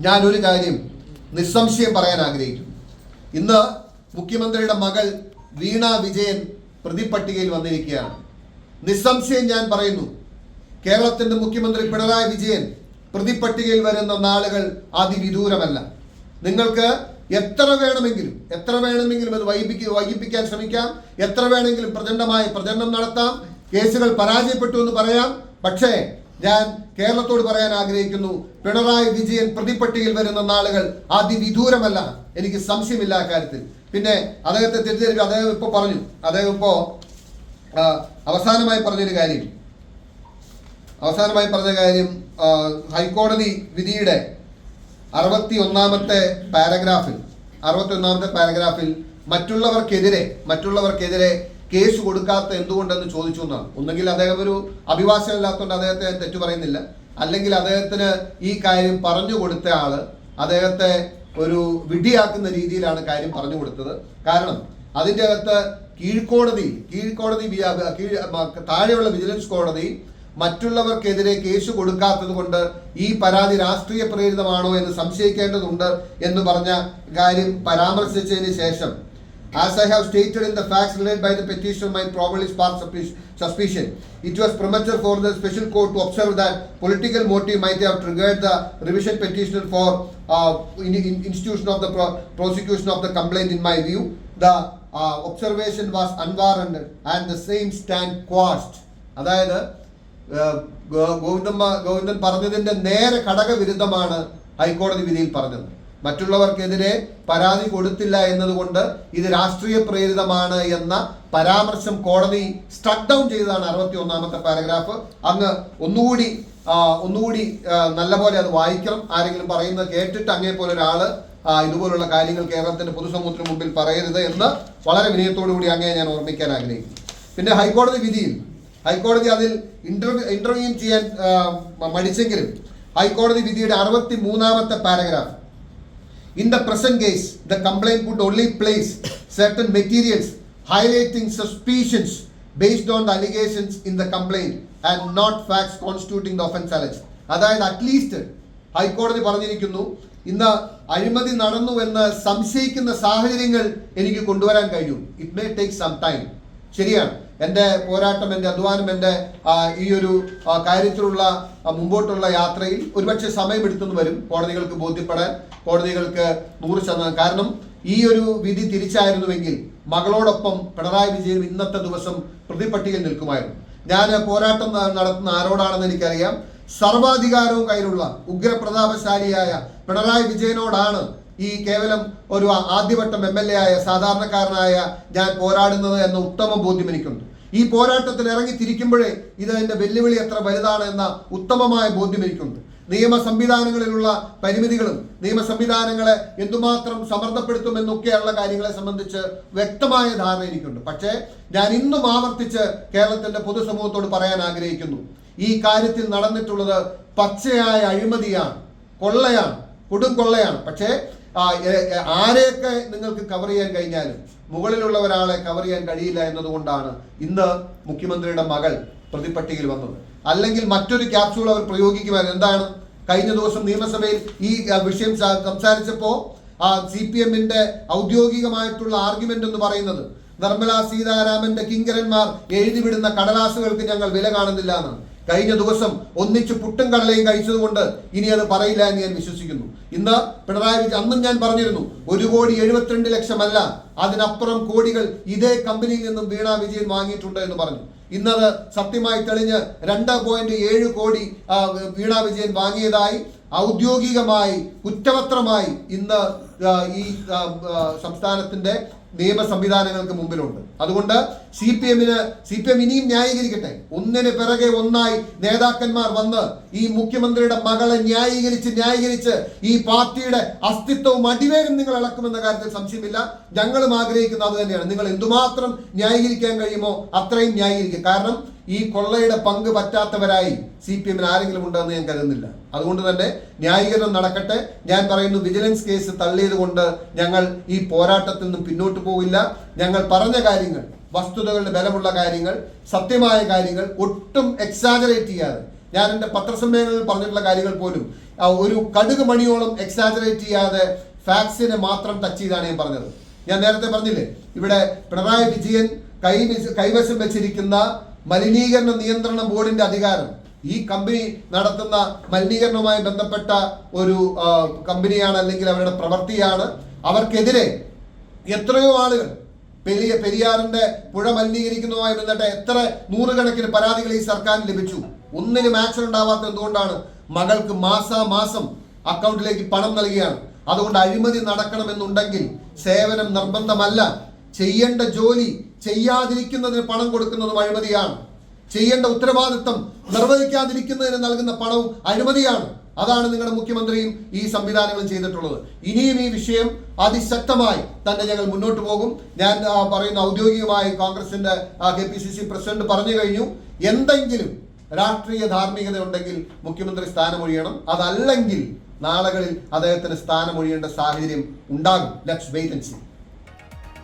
ഞാൻ ഒരു കാര്യം നിസ്സംശയം പറയാൻ ആഗ്രഹിക്കുന്നു. ഇന്ന് മുഖ്യമന്ത്രിയുടെ മകൾ വീണ വിജയൻ പ്രതിപട്ടികയിൽ വന്നിരിക്കുകയാണ്. നിസ്സംശയം ഞാൻ പറയുന്നു. കേരളത്തിന്റെ മുഖ്യമന്ത്രി പിണറായി വിജയൻ പ്രതിപട്ടികയിൽ വരുന്ന നാളുകൾ അതിവിദൂരമല്ല. നിങ്ങൾക്ക് എത്ര വേണമെങ്കിലും എത്ര വേണമെങ്കിലും അത് വൈകിപ്പിക്ക വൈകിപ്പിക്കാൻ ശ്രമിക്കാം. എത്ര വേണമെങ്കിലും പ്രചണ്ഡമായ പ്രചരണം നടത്താം. കേസുകൾ പരാജയപ്പെട്ടു എന്ന് പറയാം. പക്ഷേ ഞാൻ കേരളത്തോട് പറയാൻ ആഗ്രഹിക്കുന്നു. പിണറായി വിജയൻ പ്രതിപ്പട്ടികയിൽ വരുന്ന നാളുകൾ അതിവിദൂരമല്ല. എനിക്ക് സംശയമില്ല അക്കാര്യത്തിൽ കാര്യത്തിൽ. പിന്നെ അദ്ദേഹത്തെ തിരിച്ചറിയുക അദ്ദേഹം ഇപ്പോൾ പറഞ്ഞു. അദ്ദേഹം ഇപ്പോൾ അവസാനമായി പറഞ്ഞൊരു കാര്യം. അവസാനമായി പറഞ്ഞ കാര്യം ഹൈക്കോടതി വിധിയുടെ അറുപത്തി ഒന്നാമത്തെ പാരഗ്രാഫിൽ അറുപത്തി ഒന്നാമത്തെ പാരഗ്രാഫിൽ മറ്റുള്ളവർക്കെതിരെ മറ്റുള്ളവർക്കെതിരെ കേസ് കൊടുക്കാത്ത എന്തുകൊണ്ടെന്ന് ചോദിച്ചു എന്നാണ്. ഒന്നുകിൽ അദ്ദേഹം ഒരു അഭിഭാഷകനില്ലാത്തതുകൊണ്ട് അദ്ദേഹത്തെ തെറ്റു പറയുന്നില്ല. അല്ലെങ്കിൽ അദ്ദേഹത്തിന് ഈ കാര്യം പറഞ്ഞു കൊടുത്ത ആൾ അദ്ദേഹത്തെ ഒരു വിഡിയാക്കുന്ന രീതിയിലാണ് കാര്യം പറഞ്ഞു കൊടുത്തത്. കാരണം അതിന്റെ അകത്ത് കീഴ്ക്കോടതി കീഴ്ക്കോടതി താഴെയുള്ള വിജിലൻസ് കോടതി മറ്റുള്ളവർക്കെതിരെ കേസ് കൊടുക്കാത്തത് കൊണ്ട് ഈ പരാതി രാഷ്ട്രീയ പ്രേരിതമാണോ എന്ന് സംശയിക്കേണ്ടതുണ്ട് എന്ന് പറഞ്ഞ കാര്യം പരാമർശിച്ചതിന് ശേഷം as I have stated in the facts relate by the petition my probably spark suspicion it was premature for the special court to observe that political motive might have triggered the revision petition for institution of the prosecution of the complaint in my view the observation was unwarranted and the same stand quashed അതായത് ഏഹ് go- Govindan മ- ഗോവിന്ദൻ പറഞ്ഞതിന്റെ നേരെ ഘടകവിരുദ്ധമാണ് ഹൈക്കോടതി വിധിയിൽ പറഞ്ഞത് മറ്റുള്ളവർക്കെതിരെ പരാതി കൊടുത്തില്ല എന്നതുകൊണ്ട് ഇത് രാഷ്ട്രീയ പ്രേരിതമാണ് എന്ന പരാമർശം കോടതി സ്ട്രക്ക് ഡൗൺ ചെയ്തതാണ് അറുപത്തി ഒന്നാമത്തെ പാരഗ്രാഫ് അങ്ങ് ഒന്നുകൂടി ഒന്നുകൂടി നല്ല നല്ലപോലെ അത് വായിക്കണം. ആരെങ്കിലും പറയുന്നത് കേട്ടിട്ട് അങ്ങേ പോലെ ഒരാൾ ഇതുപോലുള്ള കാര്യങ്ങൾ കേരളത്തിന്റെ പൊതുസമൂഹത്തിന് മുമ്പിൽ പറയരുത് എന്ന് വളരെ വിനയത്തോടു കൂടി അങ്ങേ ഞാൻ ഓർമ്മിക്കാൻ ആഗ്രഹിക്കുന്നു. പിന്നെ ഹൈക്കോടതി വിധിയിൽ ഹൈക്കോടതി അതിൽ ഇന്റർവ്യൂ ഇന്റർവ്യൂ ചെയ്യാൻ മടിച്ചെങ്കിലും ഹൈക്കോടതി വിധിയുടെ അറുപത്തി മൂന്നാമത്തെ paragraph in the present case the complaint would only place certain materials highlighting suspicions based on the allegations in the complaint and not facts constituting the offense alleged. അതായത് അറ്റ്ലീസ്റ്റ് ഹൈക്കോടതി പറഞ്ഞിരിക്കുന്നു ഇന്ന് അഴിമതി നടന്നു എന്ന് സംശയിക്കുന്ന സാഹചര്യങ്ങൾ എനിക്ക് കൊണ്ടുവരാൻ കഴിയും. It may take some time ശരിയാണ്. എന്റെ പോരാട്ടം എന്റെ അധ്വാനം എന്റെ ഈ ഒരു കാര്യത്തിലുള്ള മുമ്പോട്ടുള്ള യാത്രയിൽ ഒരുപക്ഷെ സമയമെടുത്തെന്ന് വരും കോടതികൾക്ക് ബോധ്യപ്പെടാൻ കോടതികൾക്ക് നൂറ് ശതമാനം. കാരണം ഈ ഒരു വിധി തിരിച്ചായിരുന്നുവെങ്കിൽ മകളോടൊപ്പം പിണറായി വിജയൻ ഇന്നത്തെ ദിവസം പ്രതിപട്ടികയിൽ നിൽക്കുമായിരുന്നു. ഞാൻ പോരാട്ടം നടത്തുന്ന ആരോടാണെന്ന് എനിക്കറിയാം. സർവാധികാരവും കയ്യിലുള്ള ഉഗ്രപ്രതാപശാലിയായ പിണറായി വിജയനോടാണ് ഈ കേവലം ഒരു ആദ്യവട്ടം എം എൽ എ ആയ സാധാരണക്കാരനായ ഞാൻ പോരാടുന്നത് എന്ന ഉത്തമ ബോധ്യം എനിക്കുണ്ട്. ഈ പോരാട്ടത്തിൽ ഇറങ്ങി തിരിക്കുമ്പോഴേ ഇത് എന്റെ വെല്ലുവിളി എത്ര വലുതാണ് എന്ന ഉത്തമമായ ബോധ്യം എനിക്കുണ്ട്. നിയമ സംവിധാനങ്ങളിലുള്ള പരിമിതികളും നിയമ സംവിധാനങ്ങളെ എന്തുമാത്രം സമ്മർദ്ദപ്പെടുത്തുമെന്നൊക്കെയുള്ള കാര്യങ്ങളെ സംബന്ധിച്ച് വ്യക്തമായ ധാരണ എനിക്കുണ്ട്. പക്ഷേ ഞാൻ ഇന്നും ആവർത്തിച്ച് കേരളത്തിന്റെ പൊതുസമൂഹത്തോട് പറയാൻ ആഗ്രഹിക്കുന്നു. ഈ കാര്യത്തിൽ നടന്നിട്ടുള്ളത് പച്ചയായ അഴിമതിയാണ് കൊള്ളയാണ് കൊടും കൊള്ളയാണ്. പക്ഷേ ആരെയൊക്കെ നിങ്ങൾക്ക് കവർ ചെയ്യാൻ കഴിഞ്ഞാലും മുകളിലുള്ള ഒരാളെ കവർ ചെയ്യാൻ കഴിയില്ല എന്നതുകൊണ്ടാണ് ഇന്ന് മുഖ്യമന്ത്രിയുടെ മകൾ പ്രതിപട്ടികയിൽ വന്നത്. അല്ലെങ്കിൽ മറ്റൊരു ക്യാപ്സൂൾ അവർ പ്രയോഗിക്കുമായിരുന്നു എന്താണ്? കഴിഞ്ഞ ദിവസം നിയമസഭയിൽ ഈ വിഷയം സംസാരിച്ചപ്പോൾ ആ സി പി എമ്മിന്റെ ഔദ്യോഗികമായിട്ടുള്ള ആർഗ്യുമെന്റ് എന്ന് പറയുന്നത് നിർമ്മലാ സീതാരാമന്റെ കിങ്കരന്മാർ എഴുതിവിടുന്ന കടലാസുകൾക്ക് ഞങ്ങൾ വില കാണുന്നില്ല എന്നാണ്. കഴിഞ്ഞ ദിവസം ഒന്നിച്ച് പുട്ടും കടലയും കഴിച്ചതുകൊണ്ട് ഇനി അത് പറയില്ല എന്ന് ഞാൻ വിശ്വസിക്കുന്നു. ഇന്ന് പിണറായി വിജയൻ അന്നും ഞാൻ പറഞ്ഞിരുന്നു ഒരു കോടി എഴുപത്തിരണ്ട് ലക്ഷമല്ല അതിനപ്പുറം കോടികൾ ഇതേ കമ്പനിയിൽ നിന്നും വീണ വിജയൻ വാങ്ങിയിട്ടുണ്ട് എന്ന് പറഞ്ഞു. ഇന്നത് സത്യമായി തെളിഞ്ഞ് രണ്ട് പോയിന്റ് ഏഴ് കോടി വീണ വിജയൻ വാങ്ങിയതായി ഔദ്യോഗികമായി കുറ്റപത്രമായി ഇന്ന് ഈ സംസ്ഥാനത്തിന്റെ നിയമ സംവിധാനങ്ങൾക്ക് മുമ്പിലുണ്ട്. അതുകൊണ്ട് സി പി എമ്മിന് സി പി എം ഇനിയും ന്യായീകരിക്കട്ടെ. ഒന്നിന് പിറകെ ഒന്നായി നേതാക്കന്മാർ വന്ന് ഈ മുഖ്യമന്ത്രിയുടെ മകളെ ന്യായീകരിച്ച് ന്യായീകരിച്ച് ഈ പാർട്ടിയുടെ അസ്തിത്വവും അടിവേരും നിങ്ങൾ ഇളക്കുമെന്ന കാര്യത്തിൽ സംശയമില്ല. ഞങ്ങളും ആഗ്രഹിക്കുന്നത് അത് തന്നെയാണ്. നിങ്ങൾ എന്തുമാത്രം ന്യായീകരിക്കാൻ കഴിയുമോ അത്രയും ന്യായീകരിക്കും കാരണം ഈ കൊള്ളയുടെ പങ്ക് പറ്റാത്തവരായി സി പി എമ്മിന് ആരെങ്കിലും ഉണ്ടെന്ന് ഞാൻ കരുതുന്നില്ല. അതുകൊണ്ട് തന്നെ ന്യായീകരണം നടക്കട്ടെ. ഞാൻ പറയുന്നു വിജിലൻസ് കേസ് തള്ളിയത് കൊണ്ട് ഞങ്ങൾ ഈ പോരാട്ടത്തിൽ നിന്നും പിന്നോട്ട് പോവില്ല. ഞങ്ങൾ പറഞ്ഞ കാര്യങ്ങൾ വസ്തുതകളുടെ ബലമുള്ള കാര്യങ്ങൾ സത്യമായ കാര്യങ്ങൾ ഒട്ടും എക്സാജറേറ്റ് ചെയ്യാതെ. ഞാൻ എന്റെ പത്രസമ്മേളനങ്ങളിൽ പറഞ്ഞിട്ടുള്ള കാര്യങ്ങൾ പോലും ഒരു കടുക് മണിയോളം എക്സാജറേറ്റ് ചെയ്യാതെ ഫാക്സിനെ മാത്രം ടച്ച് ചെയ്താണ് ഞാൻ പറഞ്ഞത്. ഞാൻ നേരത്തെ പറഞ്ഞില്ലേ ഇവിടെ പിണറായി വിജയൻ കൈ കൈവശം വെച്ചിരിക്കുന്ന മലിനീകരണ നിയന്ത്രണ ബോർഡിന്റെ അധികാരം. ഈ കമ്പനി നടത്തുന്ന മലിനീകരണവുമായി ബന്ധപ്പെട്ട ഒരു കമ്പനിയാണ് അല്ലെങ്കിൽ അവരുടെ പ്രവൃത്തിയാണ് അവർക്കെതിരെ എത്രയോ ആളുകൾ പെരിയ പെരിയാറിന്റെ പുഴ മലിനീകരിക്കുന്നതുമായി ബന്ധപ്പെട്ട എത്ര നൂറുകണക്കിന് പരാതികൾ ഈ സർക്കാരിന് ലഭിച്ചു. ഒന്നിനും ആക്ഷൻ ഉണ്ടാവാത്ത എന്തുകൊണ്ടാണ്? മകൾക്ക് മാസാമാസം അക്കൗണ്ടിലേക്ക് പണം നൽകുകയാണ് അതുകൊണ്ട് അഴിമതി നടക്കണമെന്നുണ്ടെങ്കിൽ സേവനം നിർബന്ധമല്ല. ചെയ്യേണ്ട ജോലി ചെയ്യാതിരിക്കുന്നതിന് പണം കൊടുക്കുന്നതും അഴിമതിയാണ്. ചെയ്യേണ്ട ഉത്തരവാദിത്തം നിർവഹിക്കാതിരിക്കുന്നതിന് നൽകുന്ന പണവും അഴിമതിയാണ്. അതാണ് നിങ്ങളുടെ മുഖ്യമന്ത്രിയും ഈ സംവിധാനങ്ങളും ചെയ്തിട്ടുള്ളത്. ഇനിയും ഈ വിഷയം അതിശക്തമായി തന്നെ ഞങ്ങൾ മുന്നോട്ട് പോകും. ഞാൻ പറയുന്ന ഔദ്യോഗികമായി കോൺഗ്രസിന്റെ K P C C president പറഞ്ഞു കഴിഞ്ഞു. എന്തെങ്കിലും രാഷ്ട്രീയ ധാർമ്മികത ഉണ്ടെങ്കിൽ മുഖ്യമന്ത്രി സ്ഥാനമൊഴിയണം. അതല്ലെങ്കിൽ നാളുകളിൽ അദ്ദേഹത്തിന് സ്ഥാനമൊഴിയേണ്ട സാഹചര്യം ഉണ്ടാകും. Let's wait and